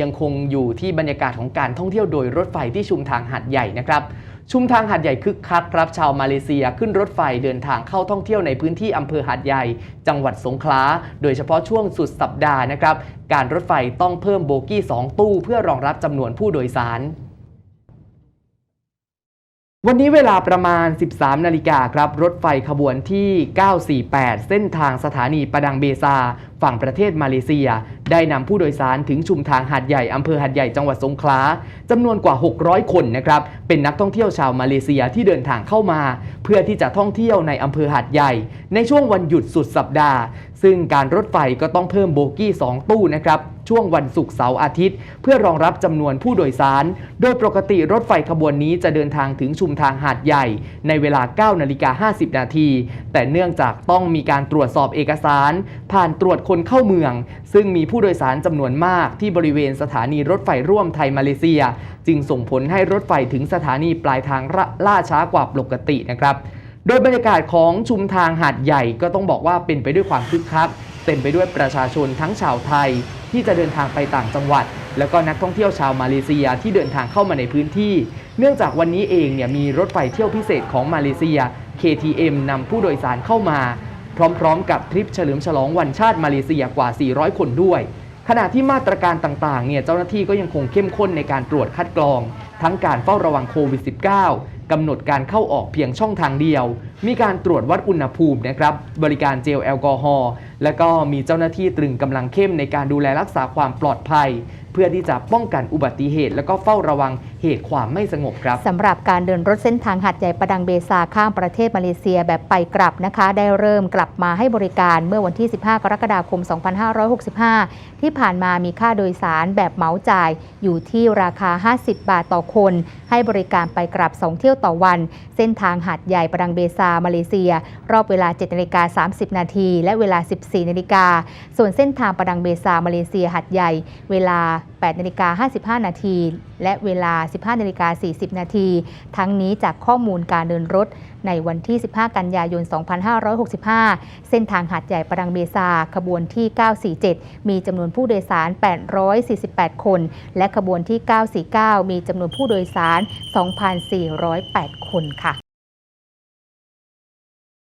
ยังคงอยู่ที่บรรยากาศของการท่องเที่ยวโดยรถไฟที่ชุมทางหาดใหญ่นะครับชุมทางหาดใหญ่คึกคักครับชาวมาเลเซียขึ้นรถไฟเดินทางเข้าท่องเที่ยวในพื้นที่อำเภอหาดใหญ่ จังหวัดสงขลาโดยเฉพาะช่วงสุดสัปดาห์นะครับ การรถไฟต้องเพิ่มโบกี้ 2 ตู้เพื่อรองรับจำนวนผู้โดยสาร วันนี้เวลาประมาณ 13 นาฬิกาครับ รถไฟขบวนที่ 948 เส้นทางสถานีประดังเบซา ฝั่งประเทศมาเลเซีย ได้นำผู้โดยสารถึงชุมทางหาดใหญ่อำเภอหาดใหญ่จังหวัดสงขลาจำนวนกว่า 600 คนนะครับ เป็นนักท่องเที่ยวชาวมาเลเซียที่เดินทางเข้ามา เพื่อที่จะท่องเที่ยวในอำเภอหาดใหญ่ ในช่วงวันหยุดสุดสัปดาห์ ซึ่งการรถไฟก็ต้องเพิ่มโบกี้ 2 ตู้นะครับช่วงวันศุกร์เสาร์อาทิตย์ เพื่อรองรับจำนวนผู้โดยสาร โดยปกติรถไฟขบวนนี้จะเดินทางถึงชุมทางหาดใหญ่ ในเวลา 9 นาฬิกา 50 นาที แต่เนื่องจากต้องมีการตรวจสอบเอกสาร ผ่านตรวจคนนเข้าเมือง ซึ่งมีผู้โดยสารจำนวนมากที่บริเวณสถานีรถไฟร่วมไทยมาเลเซีย จึงส่งผลให้รถไฟถึงสถานีปลายทางล่าช้ากว่าปกตินะครับ โดยบรรยากาศของชุมทางหาดใหญ่ก็ต้องบอกว่าเป็นไปด้วยความคึกคักเต็มไปด้วยประชาชนทั้งชาวไทย ที่จะเดินทางไปต่างจังหวัด แล้วก็นักท่องเที่ยวชาวมาเลเซียที่เดินทางเข้ามาในพื้นที่ เนื่องจากวันนี้เองเนี่ยมีรถไฟเที่ยวพิเศษของมาเลเซีย KTM นำผู้โดยสารเข้ามา พร้อมๆ กับทริปเฉลิมฉลองวันชาติมาเลเซียกว่า 400 คนด้วย ขณะที่มาตรการต่างๆ เนี่ยเจ้าหน้าที่ก็ยังคงเข้มข้นในการตรวจคัดกรอง ทั้งการเฝ้าระวังโควิด -19 กำหนดการเข้าออกเพียงช่องทางเดียว มีการตรวจวัดอุณหภูมินะครับ บริการเจลแอลกอฮอล์ และก็มีเจ้าหน้าที่ตรึงกำลังเข้มในการดูแลรักษาความปลอดภัย เพื่อที่จะป้องกันอุบัติเหตุ และก็เฝ้าระวังเหตุความไม่สงบครับสำหรับการเดินรถเส้นทางหัดใหญ่ประดังเบซาข้ามประเทศมาเลเซียแบบไปกลับนะคะ ได้เริ่มกลับมาให้บริการเมื่อวันที่ 15 กรกฎาคม 2565 ที่ผ่านมามีค่าโดยสารแบบเหมาจ่ายอยู่ที่ราคา 50 บาทต่อคน ให้บริการไปกลับ 2 เที่ยวต่อวัน เส้นทางหัดใหญ่ประดังเบซามาเลเซีย รอบเวลา7นาฬิกา30 นาทีและเวลา 14นาฬิกาส่วนเส้นทางประดังเบซามาเลเซียหัดใหญ่ เวลา8นาฬิกา55 นาที และเวลา 15นาฬิกา40 นาที ทั้งนี้จากข้อมูลการเดินรถ ในวันที่ 15 กันยายน 2565 เส้นทางหาดใหญ่ประดังเบซา ขบวนที่ 947 มีจำนวนผู้โดยสาร 848 คน และขบวนที่ 949 มีจำนวนผู้โดยสาร 2,408 คนค่ะ